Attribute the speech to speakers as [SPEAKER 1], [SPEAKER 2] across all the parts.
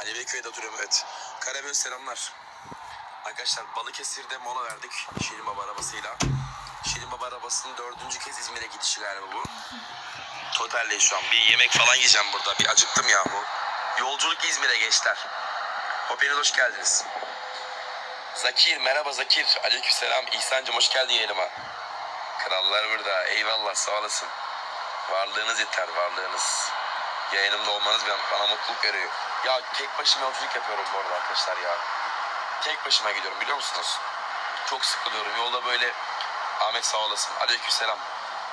[SPEAKER 1] Ali Beyköy'de oturuyorum evet. Karaböz selamlar. Arkadaşlar Balıkesir'de mola verdik Şirin Baba arabasıyla. Şirin Baba arabasının dördüncü kez İzmir'e gidişi galiba bu. Totalde şu an. Bir yemek falan yiyeceğim burada. Bir acıktım ya bu. Yolculuk İzmir'e gençler. Hepiniz hoş geldiniz. Zakir merhaba Zakir. Aleykümselam. İhsan'cım hoş geldin yayınıma. Krallar burada. Eyvallah sağ olasın. Varlığınız yeter varlığınız. Yayınımda olmanız bana, mutluluk veriyor. Ya tek başıma yolculuk yapıyorum bu arada arkadaşlar ya. Tek başıma gidiyorum biliyor musunuz? Çok sıkılıyorum. Yolda böyle Ahmet sağ olasın. Aleykümselam.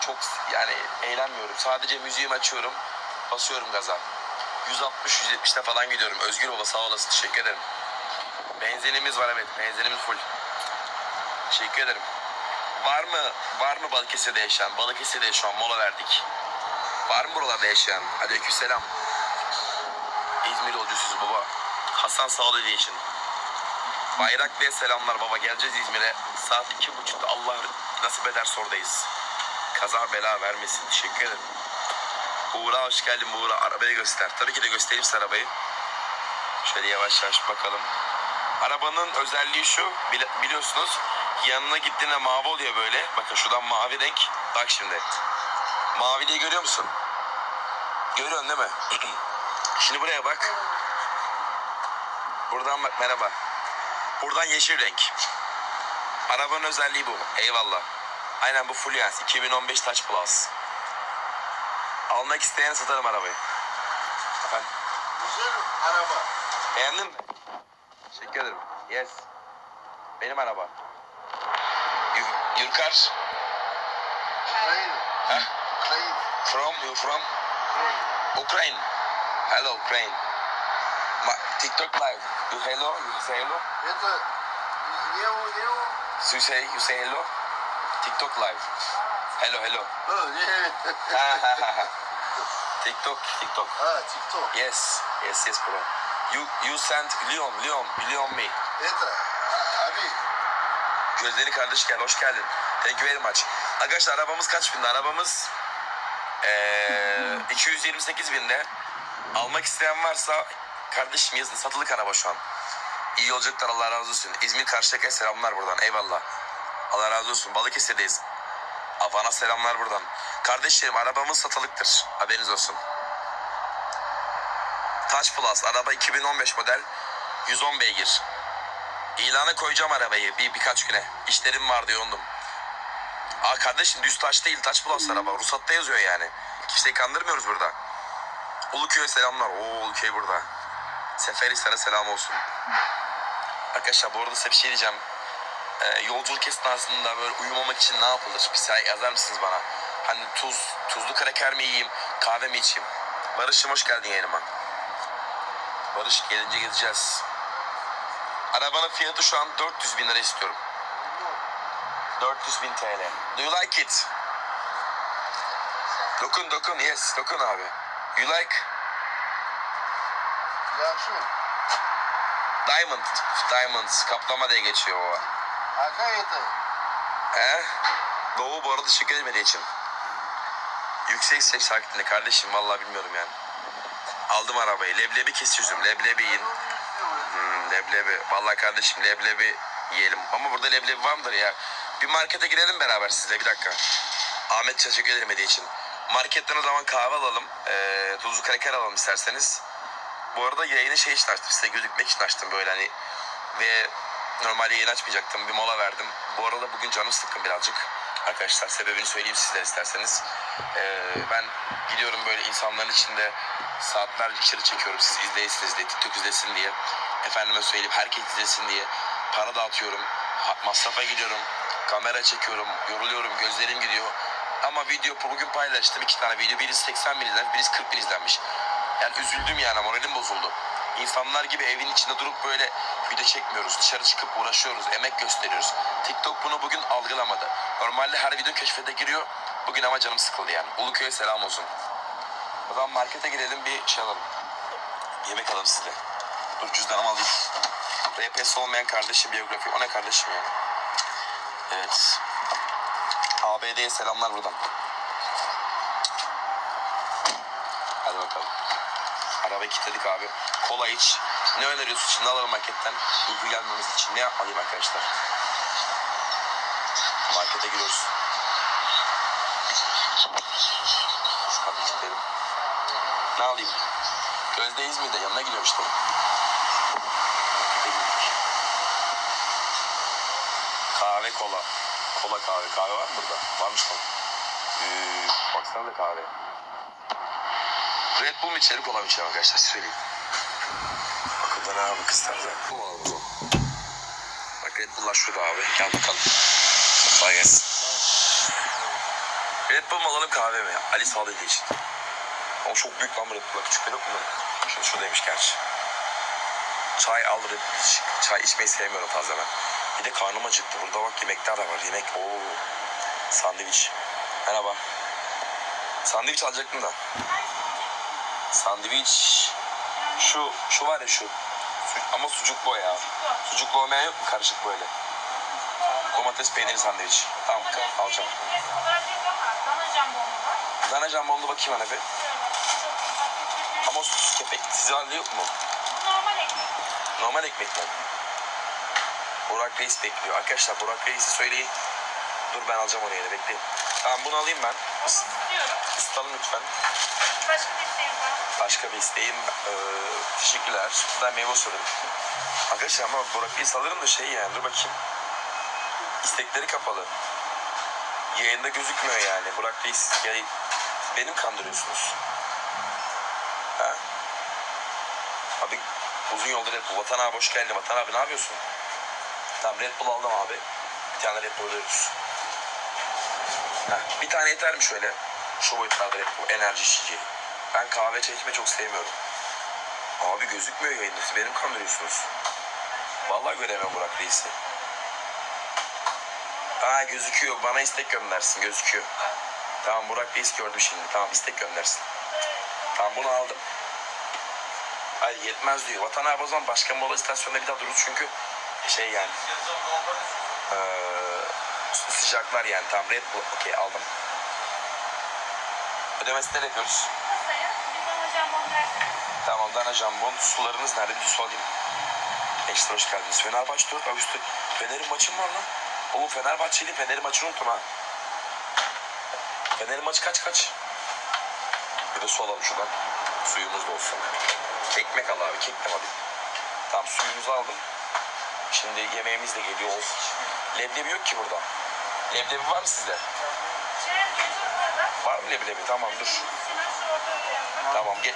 [SPEAKER 1] Çok yani eğlenmiyorum. Sadece müziğimi açıyorum. Basıyorum gaza. 160-170'te falan gidiyorum. Özgür baba sağ olasın. Teşekkür ederim. Benzinimiz var evet. Benzinimiz full. Teşekkür ederim. Var mı var mı Balıkesir'de yaşayan? Balıkesir'de şu an mola verdik. Var mı buralarda yaşayan? Aleykümselam. İzmir yolcusuyuz baba. Hasan Sağlı diye için. Bayraklı'ya selamlar baba. Geleceğiz İzmir'e. Saat iki buçukta Allah nasip ederse oradayız. Kaza bela vermesin. Teşekkür ederim. Buğra hoş geldin Buğra. Arabayı göster. Tabii ki de göstereyim size arabayı. Şöyle yavaş yavaş bakalım. Arabanın özelliği şu. bili- Biliyorsunuz yanına gittiğinde mavi oluyor böyle. Bakın şuradan mavi renk. Bak şimdi. Maviliği görüyor musun? Görüyorsun değil mi? Şimdi buraya bak. Buradan bak merhaba. Buradan yeşil renk. Arabanın özelliği bu. Eyvallah. Aynen bu Fluence 2015 Touch Plus. Almak isteyene satarım arabayı. Efendim?
[SPEAKER 2] Güzel araba.
[SPEAKER 1] Beğendin mi? Teşekkür ederim. Yes. Benim araba. Yur- Yurkar.
[SPEAKER 2] Ukrayna. Ukrayna.
[SPEAKER 1] From you from
[SPEAKER 2] Ukrayna.
[SPEAKER 1] Ukraine. Hello Ukraine. Ma TikTok live. You hello? You say hello?
[SPEAKER 2] Это не у- не у-
[SPEAKER 1] You say you say hello? TikTok live. Hello hello.
[SPEAKER 2] О, не.
[SPEAKER 1] Ha, ha, ha, ha. TikTok TikTok.
[SPEAKER 2] А, ТикТок.
[SPEAKER 1] Yes. Yes yes bro. You you sent Leon Leon Leon me.
[SPEAKER 2] Это Abi.
[SPEAKER 1] Gözlerini kardeş gel hoş geldin. Thank you very much. Arkadaşlar arabamız kaç binde? Arabamız eee 228 binde. Almak isteyen varsa kardeşim yazın satılık araba şu an. İyi yolculuklar Allah razı olsun. İzmir Karşıyaka'ya selamlar buradan eyvallah. Allah razı olsun. Balıkesir'deyiz. Afana selamlar buradan. Kardeşlerim arabamız satılıktır. Haberiniz olsun. Touch Plus araba 2015 model 110 beygir. İlana koyacağım arabayı bir birkaç güne. İşlerim vardı yoğundum. Aa kardeşim düz taş değil taş plus araba. Ruhsatta yazıyor yani. Kimseyi kandırmıyoruz burada. Uluköy'e selamlar. Oo Uluköy burada. Seferihisar'a selam olsun. Arkadaşlar bu arada size bir şey diyeceğim. Ee, yolculuk esnasında böyle uyumamak için ne yapılır? Bir say yazar mısınız bana? Hani tuz, tuzlu kraker mi yiyeyim, kahve mi içeyim? Barış'ım hoş geldin yayınıma. Barış gelince gideceğiz. Arabanın fiyatı şu an 400 bin lira istiyorum. 400 bin TL. Do you like it? Dokun dokun yes dokun abi. You like?
[SPEAKER 2] Yakşı mı?
[SPEAKER 1] Diamond. Diamonds. Kaplama diye geçiyor o.
[SPEAKER 2] Hakan yeter.
[SPEAKER 1] He? Doğu bu arada teşekkür etmediği için. Yüksek ses hakkında kardeşim vallahi bilmiyorum yani. Aldım arabayı. Leblebi kes. Leblebi yiyin. Hmm, leblebi. Vallahi kardeşim leblebi yiyelim. Ama burada leblebi var mıdır ya? Bir markete girelim beraber sizle bir dakika. Ahmet teşekkür ederim hediye için. Marketten o zaman kahve alalım. Ee, tuzlu kraker alalım isterseniz. Bu arada yayını şey için açtım. Size gözükmek için açtım böyle hani. Ve normalde yayın açmayacaktım. Bir mola verdim. Bu arada bugün canım sıkkın birazcık. Arkadaşlar sebebini söyleyeyim sizlere isterseniz. Ee, ben gidiyorum böyle insanların içinde saatlerce içeri çekiyorum. Siz izleyesiniz diye, TikTok izlesin diye. Efendime söyleyeyim herkes izlesin diye. Para dağıtıyorum. Masrafa gidiyorum. Kamera çekiyorum. Yoruluyorum. Gözlerim gidiyor. Ama video bugün paylaştım. iki tane video. Birisi 80 bin izlenmiş. Birisi 40 bin izlenmiş. Yani üzüldüm yani. Moralim bozuldu. İnsanlar gibi evin içinde durup böyle video çekmiyoruz. Dışarı çıkıp uğraşıyoruz. Emek gösteriyoruz. TikTok bunu bugün algılamadı. Normalde her video keşfete giriyor. Bugün ama canım sıkıldı yani. Uluköy'e selam olsun. O zaman markete gidelim bir şey alalım. Yemek alalım size. Dur cüzdanımı alayım. RPS olmayan kardeşim biyografi. O ne kardeşim ya? Evet. ABD'ye selamlar buradan. Hadi bakalım. Arabayı kilitledik abi. Kola iç. Ne öneriyorsun şimdi alalım marketten. Uyku gelmemesi için ne yapmalıyım arkadaşlar? Markete giriyoruz. Kapıyı kilitleyelim. Ne alayım? Gözde İzmir'de yanına gidiyorum işte. Markete girdik. Kahve kola. Kola kahve. Kahve var mı burada? Varmış mı? Ee, baksana da kahve. Red Bull mu içelim kola mı içelim arkadaşlar söyleyeyim. Bakın bana abi kızlar Red zaman. Bak Red Bull'lar şurada abi. Gel bakalım. Kolay gelsin. Red Bull mu alalım kahve mi? Ali sağlığı için. Ama çok büyük lan Red Bull'lar. Küçük yok mu? Şurada şuradaymış gerçi. Çay al Red Bull iç. Çay içmeyi sevmiyorum fazla ben. Bir de karnım acıktı. Burada bak yemekler de var. Yemek ooo. Sandviç. Merhaba. Sandviç alacaktım da. Sandviç. Şu, şu var ya şu. Ama sucuklu o ya. Sucuklu olmayan yok mu karışık böyle? Domates peyniri sandviç. Tamam alacağım.
[SPEAKER 3] Dana
[SPEAKER 1] jambonlu bakayım ana bir. Ama sus kepek. Halde yok mu?
[SPEAKER 3] Normal ekmek.
[SPEAKER 1] Normal ekmek mi? Burak Reis bekliyor. Arkadaşlar Burak Reis'i söyleyin. Dur ben alacağım onu yine bekleyin. Tamam bunu alayım ben.
[SPEAKER 3] İstiyorum.
[SPEAKER 1] Isıtalım lütfen.
[SPEAKER 3] Başka bir isteğim var.
[SPEAKER 1] Başka bir isteğim. Ee, teşekkürler. Ben meyve sularım. Arkadaşlar ama Burak Reis alırım da şey yani dur bakayım. İstekleri kapalı. Yayında gözükmüyor yani. Burak Reis yani benim kandırıyorsunuz. Ha. Abi uzun yolda Bull. Vatan abi hoş geldin. Vatan abi ne yapıyorsun? Tamam Red Bull aldım abi. Bir tane Red Bull. Heh, bir tane yeter mi şöyle? Şu boyutlarda Red Bull enerji içeceği. Ben kahve içmeyi çok sevmiyorum. Abi gözükmüyor yayında. Siz benim kandırıyorsunuz. Vallahi göremem Burak Reis'i. Aa gözüküyor. Bana istek göndersin. Gözüküyor. Tamam Burak Reis gördüm şimdi. Tamam istek göndersin. Tamam bunu aldım. Ay yetmez diyor. Vatan abi o zaman başka mola istasyonunda bir daha dururuz çünkü şey yani. Eee sıcaklar yani. Tamam Red Bull. Okey aldım. Ödemesini ne yapıyoruz? Tamam Dana Jambon. Sularınız nerede? Bir su alayım. Ekstra hoş geldiniz. Fenerbahçe 4 Ağustos. Fener'in maçı mı var lan? Oğlum Fenerbahçeli Fener'in maçını unuttum ha. Fener'in maçı kaç kaç? Bir de su alalım şuradan. Suyumuz da olsun. Ekmek al abi. Kek de alayım. Tamam suyumuzu aldım. Şimdi yemeğimiz de geliyor. Of. Leblebi yok ki burada. Leblebi var mı sizde? Var mı leblebi? Tamam dur. Tamam gel.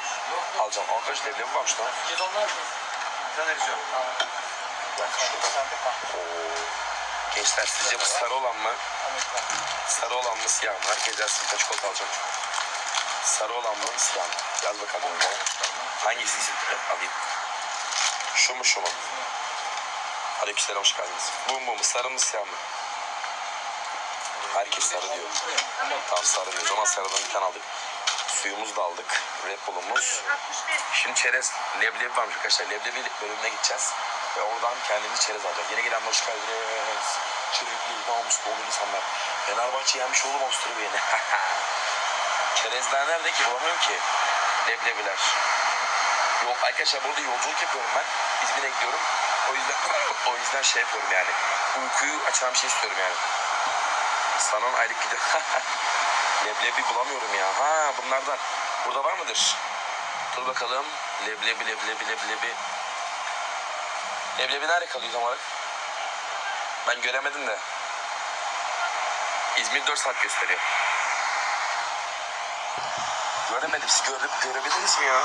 [SPEAKER 1] Alacağım. Arkadaş leblebi varmış lan.
[SPEAKER 2] Sen
[SPEAKER 1] dakika şurada. Oo. Gençler sizce bu sarı olan mı? Sarı olan mı siyah mı? Herkes yazsın kaç çikolata alacağım. Sarı olan mı siyah mı? Yaz bakalım. Hangisi? Alayım. Şu mu şu mu? Aleykümselam hoş geldiniz. Bu mu bu mu? Sarı mı siyah mı? Herkes sarı diyor. Tamam sarı diyor. O zaman sarıdan bir tane aldık. Suyumuzu da aldık. Red Bull'umuz.
[SPEAKER 3] 61.
[SPEAKER 1] Şimdi çerez, leblebi varmış arkadaşlar. Leblebi bölümüne gideceğiz. Ve oradan kendimiz çerez alacağız. Yeni gelen hoş geldiniz. Çürüklü, namuslu olur insanlar. Fenerbahçe yenmiş oğlum Avusturya yeni. Çerezler nerede ki? Bulamıyorum ki. Leblebiler. Yok arkadaşlar burada yolculuk yapıyorum ben. İzmir'e gidiyorum. O yüzden o yüzden şey yapıyorum yani. Uykuyu açan bir şey istiyorum yani. Sanan aylık gidiyor. Leblebi bulamıyorum ya. Ha bunlardan. Burada var mıdır? Dur bakalım. Leblebi leblebi leblebi. Leblebi nerede kalıyor tam olarak? Ben göremedim de. İzmir 4 saat gösteriyor. Göremedim. Siz görüp görebildiniz mi ya?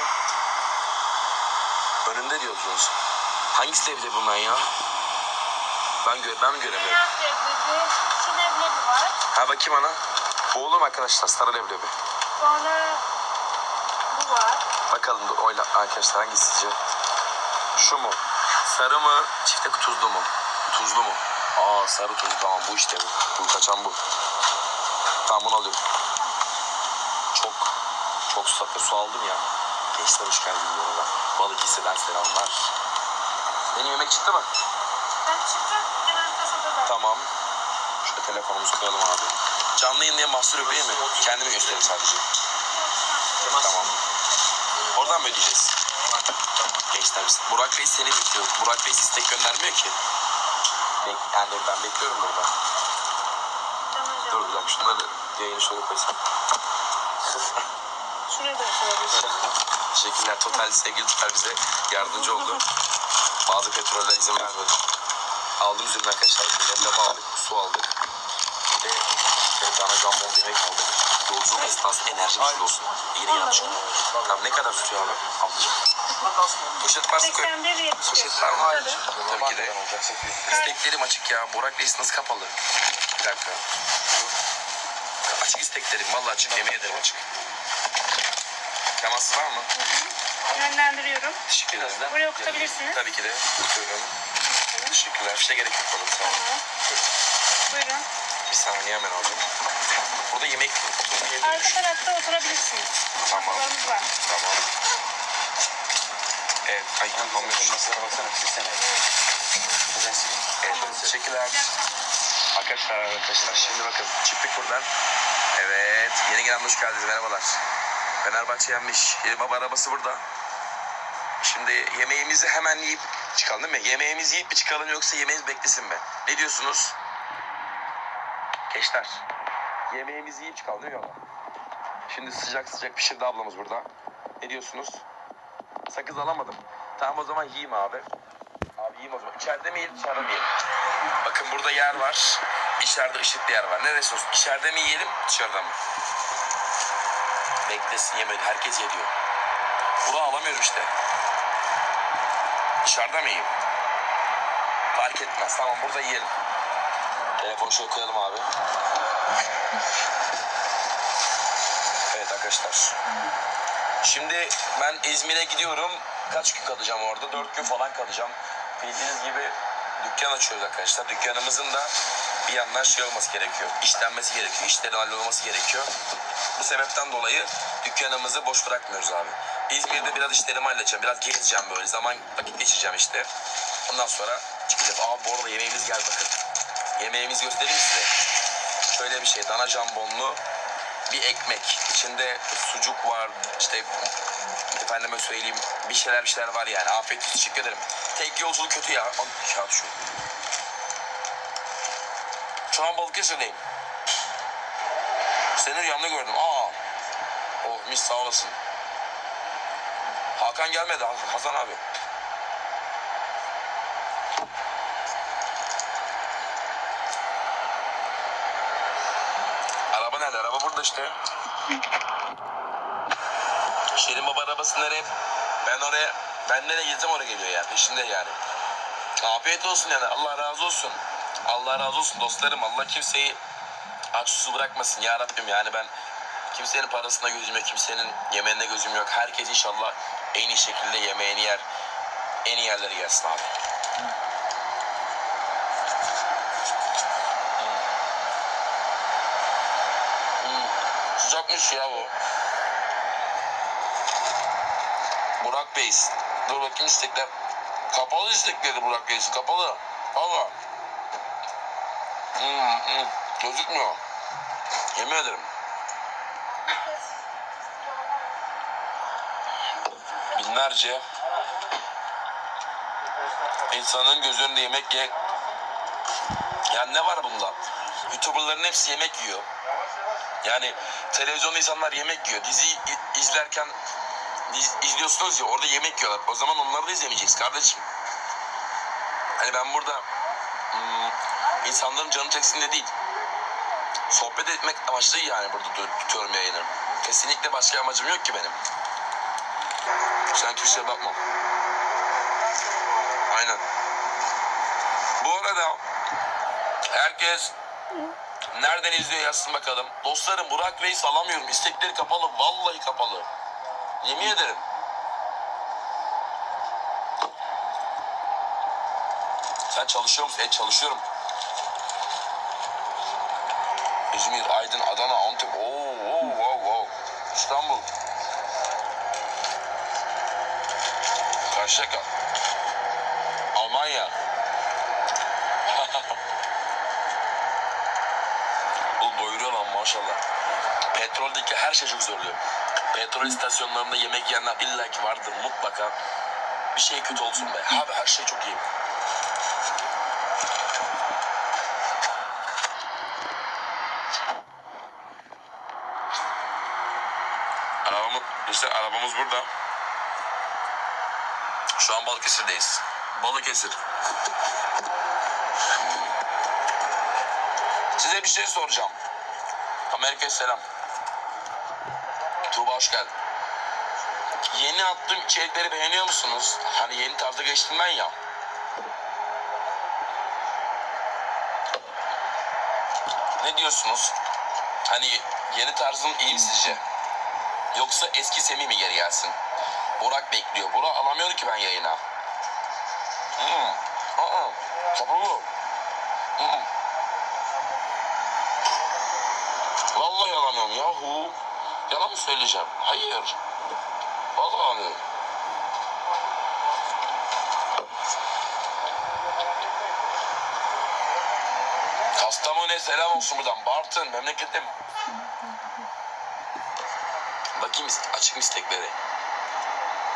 [SPEAKER 1] Önünde diyorsunuz. Hangisi leblebi bundan ya? Ben gö ben mi göremiyorum?
[SPEAKER 3] Beyaz leblebi. Şu leblebi var.
[SPEAKER 1] Ha bakayım ana. Bu olur mu arkadaşlar? Sarı leblebi.
[SPEAKER 3] Sonra bu var.
[SPEAKER 1] Bakalım dur oyla arkadaşlar hangisi sizce? Şu mu? Sarı mı? Çifte tuzlu mu? Tuzlu mu? Aa sarı tuzlu tamam bu işte bu. Bu kaçan bu. Tamam bunu alıyorum. Çok çok susattı su aldım ya. Gençler hoş geldin bu arada. Balıkesir'den selamlar. Benim yemek çıktı mı?
[SPEAKER 3] Ben çıktım. Hemen kasada da.
[SPEAKER 1] Tamam. Şöyle telefonumuzu koyalım abi. Canlı yayın diye mahsur öpeyim mi? Kendimi göstereyim sadece. Tamam. oradan mı ödeyeceğiz? Gençler biz. Burak Bey seni bekliyor. Burak Bey istek göndermiyor ki. Bek yani ben bekliyorum burada. Dur bir dakika şunları yayını şöyle koysam.
[SPEAKER 3] Şuraya da açabilirsin.
[SPEAKER 1] Teşekkürler. Total sevgili Total bize yardımcı oldu. Bazı petroller izin vermedi. Aldım ürün arkadaşlar. Ürünlerimi aldık. Su aldık. Bir de bir tane jambon yemek aldık. Yolculuk esnasında enerjimiz olsun. Yine yanlış oldu. Tamam ne kadar tutuyor abi? Ablacığım. Poşet varsa koy.
[SPEAKER 3] 81 75.
[SPEAKER 1] Poşet var mı?
[SPEAKER 3] Tabii.
[SPEAKER 1] Tabii ki de. İsteklerim açık ya. Burak Reis nasıl kapalı? Bir dakika. Açık isteklerim. Vallahi açık. Yemin ederim açık. Teması var mı?
[SPEAKER 3] Yönlendiriyorum.
[SPEAKER 1] Teşekkür ederim.
[SPEAKER 3] Buraya okutabilirsiniz.
[SPEAKER 1] Tabii ki de. Okuyorum. Teşekkürler. Bir şey gerek yok bana. Sağ olun.
[SPEAKER 3] Tamam. Buyurun.
[SPEAKER 1] Bir saniye hemen alacağım. Burada yemek.
[SPEAKER 3] Arka tarafta oturabilirsiniz.
[SPEAKER 1] Tamam.
[SPEAKER 3] Masalarımız var.
[SPEAKER 1] Tamam. Evet. Ay anlamıyorum.
[SPEAKER 2] Masalara baksana. Silsene. Sileyim.
[SPEAKER 1] Evet, teşekkürler. Arkadaşlar arkadaşlar şimdi bakın çıktık buradan. Evet yeni gelen hoş geldiniz merhabalar. Fenerbahçe yenmiş. Yeni baba arabası burada. Şimdi yemeğimizi hemen yiyip çıkalım değil mi? Yemeğimizi yiyip mi çıkalım yoksa yemeğimiz beklesin mi? Ne diyorsunuz? Gençler. Yemeğimizi yiyip çıkalım değil mi? Şimdi sıcak sıcak pişirdi ablamız burada. Ne diyorsunuz? Sakız alamadım. Tamam o zaman yiyeyim abi. Abi yiyeyim o zaman. İçeride mi yiyelim dışarıda mı yiyelim? Bakın burada yer var. İçeride ışıklı yer var. Neresi olsun? İçeride mi yiyelim dışarıda mı? Beklesin yemedi. Herkes yediyor. Bunu alamıyorum işte. Dışarıda mı yiyeyim? Fark etmez. Tamam burada yiyelim. Telefonu şöyle koyalım abi. Evet arkadaşlar. Şimdi ben İzmir'e gidiyorum. Kaç gün kalacağım orada? Dört gün falan kalacağım. Bildiğiniz gibi dükkan açıyoruz arkadaşlar. Dükkanımızın da bir yandan şey olması gerekiyor. İşlenmesi gerekiyor. İşlerin hallolması gerekiyor. Bu sebepten dolayı dükkanımızı boş bırakmıyoruz abi. İzmir'de biraz işlerimi halledeceğim. Biraz gezeceğim böyle. Zaman vakit geçireceğim işte. Ondan sonra çıkacağız. Abi bu arada yemeğimiz geldi bakın. Yemeğimizi göstereyim size. Şöyle bir şey. Dana jambonlu bir ekmek. İçinde sucuk var. işte efendime söyleyeyim bir şeyler bir şeyler var yani. Afiyet olsun. Teşekkür ederim. Tek yolculuk kötü ya. Al şu. Şu Balıkesir'deyim. Seni rüyamda gördüm. Aa. Oh mis sağ olasın. Hakan gelmedi Hasan- abi. Araba nerede? Araba burada işte. Şirin Baba arabası nereye? Ben oraya, ben nereye gitsem oraya geliyor yani. Peşinde yani. Afiyet olsun yani. Allah razı olsun. Allah razı olsun dostlarım. Allah kimseyi aç susuz bırakmasın ya Rabbim. Yani ben kimsenin parasına gözüm yok. Kimsenin yemeğine gözüm yok. Herkes inşallah en iyi şekilde yemeğini yer. En iyi yerlere gelsin abi. Hmm. Sıcakmış ya bu. Burak Bey. Dur bakayım istekler. Kapalı istekleri Burak Bey'si. Kapalı. Valla. Hmm, hmm. Gözükmüyor. Yemin ederim. Binlerce insanın göz önünde yemek ye... Yani ne var bunda? YouTuber'ların hepsi yemek yiyor. Yani televizyonda insanlar yemek yiyor. Dizi izlerken iz- izliyorsunuz ya orada yemek yiyorlar. O zaman onları da izlemeyeceğiz kardeşim. Hani ben burada hmm, insanların canı çeksin de değil. Sohbet etmek amaçlı yani burada tut- tutuyorum yayını. Kesinlikle başka amacım yok ki benim. Sen kimseye bakma. Aynen. Bu arada herkes nereden izliyor yazsın bakalım. Dostlarım Burak Reis alamıyorum. İstekleri kapalı. Vallahi kapalı. Yemin ederim. Sen çalışıyor musun? Evet çalışıyorum. İzmir, Aydın, Adana, Antep. Oo, oo, wow, wow. İstanbul. Karşıyaka. Almanya. Bu doyuruyor lan maşallah. Petroldeki her şey çok zorluyor. Petrol istasyonlarında yemek yiyenler illaki vardır mutlaka. Bir şey kötü olsun be. Abi her şey çok iyi. Arabamız, işte arabamız burada. Şu an Balıkesir'deyiz. Balıkesir. Size bir şey soracağım. Amerika'ya selam. Tuğba hoş geldin. Yeni attığım içerikleri beğeniyor musunuz? Hani yeni tarzda geçtim ben ya. Ne diyorsunuz? Hani yeni tarzım iyi mi sizce? Yoksa eski Semih mi geri gelsin? Burak bekliyor. Burak alamıyor ki ben yayına. Hmm. Aa, kapalı. Hmm. Vallahi alamıyorum yahu. Yalan mı söyleyeceğim? Hayır. Vallahi alamıyorum. Kastamonu'ya selam olsun buradan. Bartın memleketim. Bakayım açık mı istekleri?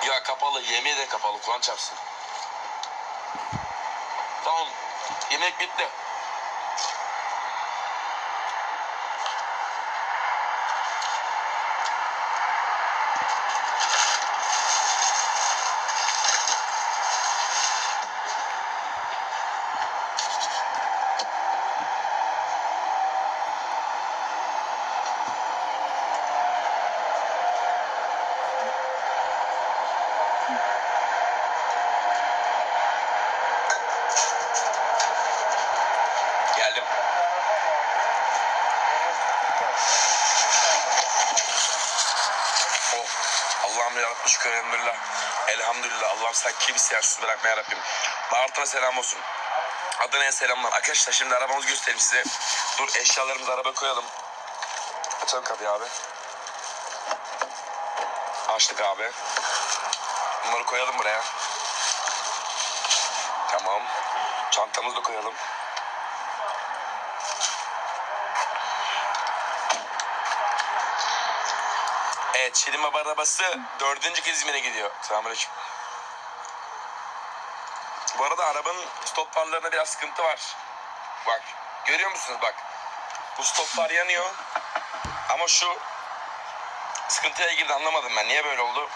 [SPEAKER 1] Ya kapalı, yemeği de kapalı. Kulağın çarpsın. Tamam. Yemek bitti. Geldim. Oh. Allah'ım yarabbim şükür elhamdülillah. Elhamdülillah. Allah'ım sen kimse yersiz bırakma yarabbim. Bağırtına selam olsun. Adana'ya selamlar. Arkadaşlar şimdi arabamızı göstereyim size. Dur eşyalarımızı araba koyalım. Açalım kapıyı abi. Açtık abi. Bunları koyalım buraya. Tamam. Çantamızı da koyalım. Evet Şirin Baba arabası dördüncü kez İzmir'e gidiyor. Selamünaleyküm. Bu arada arabanın stop farlarında biraz sıkıntı var. Bak görüyor musunuz bak. Bu stop far yanıyor. Ama şu sıkıntıya girdi anlamadım ben. Niye böyle oldu?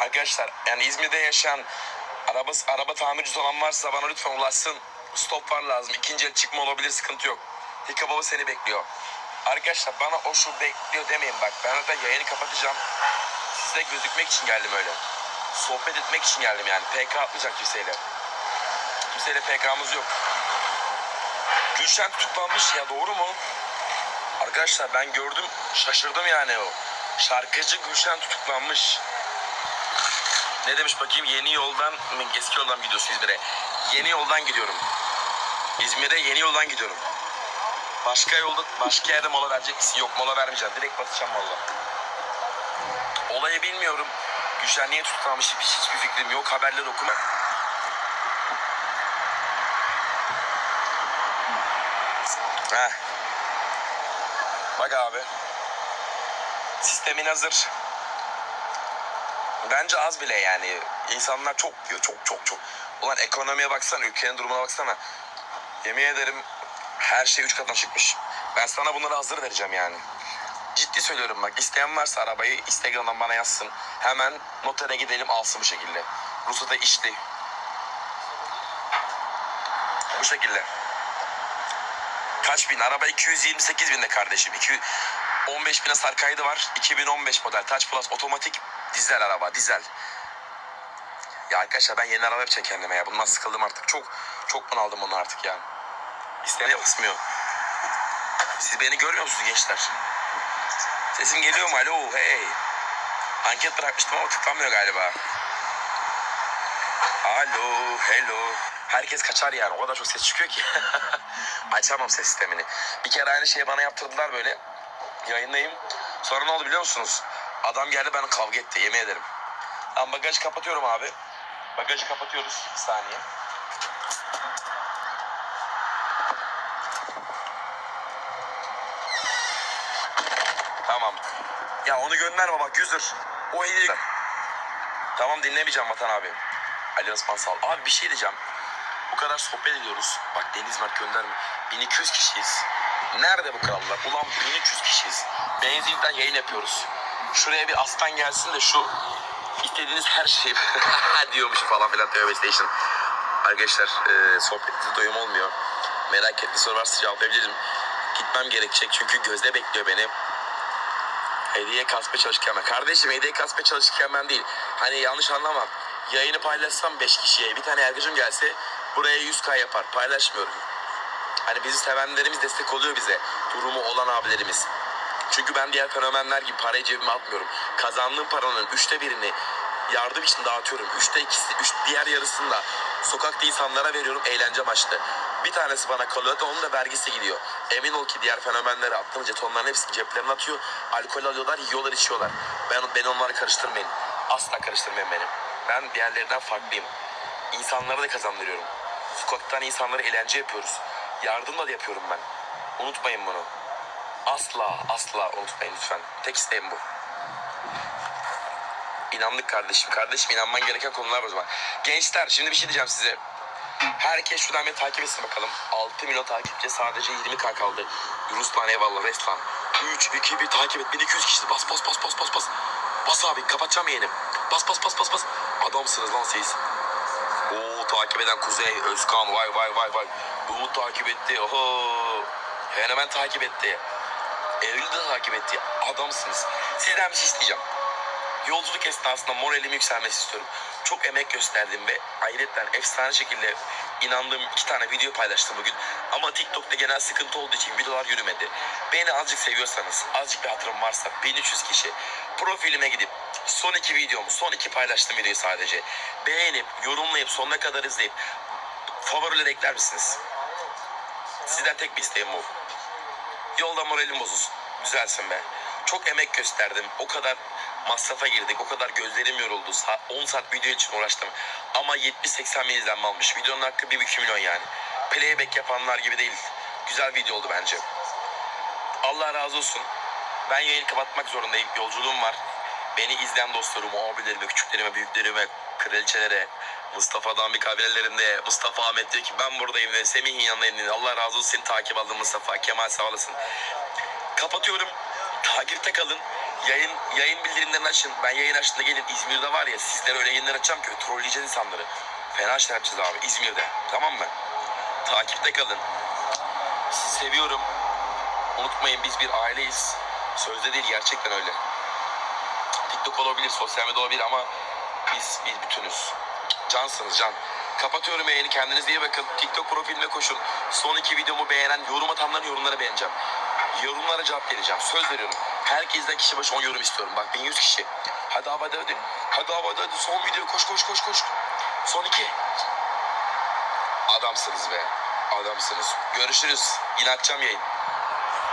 [SPEAKER 1] Arkadaşlar yani İzmir'de yaşayan arabası, araba tamircisi olan varsa bana lütfen ulaşsın. Stop far lazım. İkinci el çıkma olabilir sıkıntı yok. Hika baba seni bekliyor. Arkadaşlar bana o şu bekliyor demeyin bak. Ben zaten yayını kapatacağım. Size gözükmek için geldim öyle. Sohbet etmek için geldim yani. PK atmayacak kimseyle. Kimseyle PK'mız yok. Gülşen tutuklanmış ya doğru mu? Arkadaşlar ben gördüm şaşırdım yani o. Şarkıcı Gülşen tutuklanmış. Ne demiş bakayım yeni yoldan eski yoldan gidiyorsun İzmir'e? Yeni yoldan gidiyorum. İzmir'e yeni yoldan gidiyorum. Başka yolda başka yerde mola verecek misin? Yok mola vermeyeceğim. Direkt batacağım valla. Olayı bilmiyorum. Gülşen niye tutuklanmış hiç, hiçbir fikrim yok. Haberleri okuma. Heh. Bak abi. Sistemin hazır. Bence az bile yani. İnsanlar çok diyor. Çok çok çok. Ulan ekonomiye baksana. Ülkenin durumuna baksana. Yemin ederim her şey üç katına çıkmış. Ben sana bunları hazır vereceğim yani. Ciddi söylüyorum bak. isteyen varsa arabayı Instagram'dan bana yazsın. Hemen notere gidelim alsın bu şekilde. Ruhsata işli. Bu şekilde. Kaç bin? Araba 228 binde kardeşim. 200, 15 bin hasar kaydı var. 2015 model Touch Plus otomatik dizel araba. Dizel. Ya arkadaşlar ben yeni araba yapacağım kendime ya. Bundan sıkıldım artık. Çok çok bunaldım bunu artık yani. İstemeye basmıyor. Siz beni görmüyor musunuz gençler? Sesim geliyor mu? Alo hey. Anket bırakmıştım ama tıklanmıyor galiba. Alo, hello. Herkes kaçar yani. O kadar çok ses çıkıyor ki. Açamam ses sistemini. Bir kere aynı şeyi bana yaptırdılar böyle. Yayındayım. Sonra ne oldu biliyor musunuz? Adam geldi bana kavga etti yemin ederim. Ben bagajı kapatıyorum abi. Bagajı kapatıyoruz. Bir saniye. Tamam. Ya onu gönderme bak yüzdür. O hediye... Tamam dinlemeyeceğim Vatan abi. Ali Osman sağ ol. Abi bir şey diyeceğim. Bu kadar sohbet ediyoruz. Bak Deniz Mert gönderme. 1200 kişiyiz. Nerede bu krallar? Ulan 1300 kişiyiz. Benzinlikten yayın yapıyoruz. Şuraya bir aslan gelsin de şu istediğiniz her şeyi diyormuşum falan filan tövbe station. Arkadaşlar e, sohbetinize doyum olmuyor. Merak ettiği soru varsa cevaplayabilirim. Gitmem gerekecek çünkü gözde bekliyor beni. Hediye kasma çalışırken ben. Kardeşim hediye kasma çalışırken ben değil. Hani yanlış anlama. Yayını paylaşsam 5 kişiye bir tane yargıcım gelse buraya 100k yapar. Paylaşmıyorum. Hani bizi sevenlerimiz destek oluyor bize. Durumu olan abilerimiz. Çünkü ben diğer fenomenler gibi parayı cebime atmıyorum. Kazandığım paranın üçte birini yardım için dağıtıyorum. Üçte ikisi, üç, diğer yarısını da sokakta insanlara veriyorum eğlence amaçlı. Bir tanesi bana kalıyor da onun da vergisi gidiyor. Emin ol ki diğer fenomenlere attığım jetonların hepsini ceplerine atıyor. Alkol alıyorlar, yiyorlar, içiyorlar. Ben, ben onları karıştırmayın. Asla karıştırmayın benim. Ben diğerlerinden farklıyım. İnsanlara da kazandırıyorum. Sokaktan insanlara eğlence yapıyoruz. Yardım da yapıyorum ben. Unutmayın bunu. Asla asla unutmayın lütfen. Tek isteğim bu. İnandık kardeşim. Kardeşim inanman gereken konular var o zaman. Gençler şimdi bir şey diyeceğim size. Herkes şuradan beni takip etsin bakalım. 6 milyon takipçi sadece 20k kaldı. Ruslan eyvallah Reslan. 3, 2, 1 takip et. 1200 kişi. Bas bas bas bas bas bas. Bas abi kapatacağım yayını. Bas bas bas bas bas. Adamsınız lan siz. Oo takip eden Kuzey, Özkan vay vay vay vay. Umut takip etti. Oho. Fenomen takip etti. Eylül de takip etti. Adamsınız. Sizden bir şey isteyeceğim. Yolculuk esnasında moralim yükselmesi istiyorum. Çok emek gösterdim ve ayrıca efsane şekilde inandığım iki tane video paylaştım bugün. Ama TikTok'ta genel sıkıntı olduğu için videolar yürümedi. Beni azıcık seviyorsanız, azıcık bir hatırım varsa 1300 kişi profilime gidip son iki videomu, son iki paylaştığım videoyu sadece beğenip, yorumlayıp, sonuna kadar izleyip favorileri ekler misiniz? Sizden tek bir isteğim bu. Yolda moralim bozulsun. Düzelsin be. Çok emek gösterdim. O kadar masrafa girdik. O kadar gözlerim yoruldu. Sa- 10 saat video için uğraştım. Ama 70-80 bin izlenme almış. Videonun hakkı 1,5 milyon yani. Playback yapanlar gibi değil. Güzel video oldu bence. Allah razı olsun. Ben yayını kapatmak zorundayım. Yolculuğum var. Beni izleyen dostlarıma, abilerime, küçüklerime, büyüklerime, kraliçelere, Mustafa'dan bir kabilelerinde Mustafa Ahmet diyor ki ben buradayım ve Semih'in yanındayım. dedi. Allah razı olsun seni takip aldım Mustafa. Kemal sağ olasın. Kapatıyorum. Takipte kalın. Yayın yayın bildirimlerini açın. Ben yayın açtığında gelin. İzmir'de var ya sizlere öyle yayınlar açacağım ki trolleyeceğiz insanları. Fena şey yapacağız abi İzmir'de. Tamam mı? Takipte kalın. Sizi seviyorum. Unutmayın biz bir aileyiz. Sözde değil gerçekten öyle. TikTok olabilir, sosyal medya olabilir ama biz biz bütünüz. Cansınız can. Kapatıyorum yayını. Kendinize iyi bakın. TikTok profilime koşun. Son iki videomu beğenen, yorum atanların yorumlara beğeneceğim. Yorumlara cevap vereceğim. Söz veriyorum. Herkesten kişi başı 10 yorum istiyorum. Bak 1100 kişi. Hadi abi hadi hadi. Hadi abi. Son video koş koş koş koş. Son iki. Adamsınız be. Adamsınız. Görüşürüz. Yine açacağım yayın.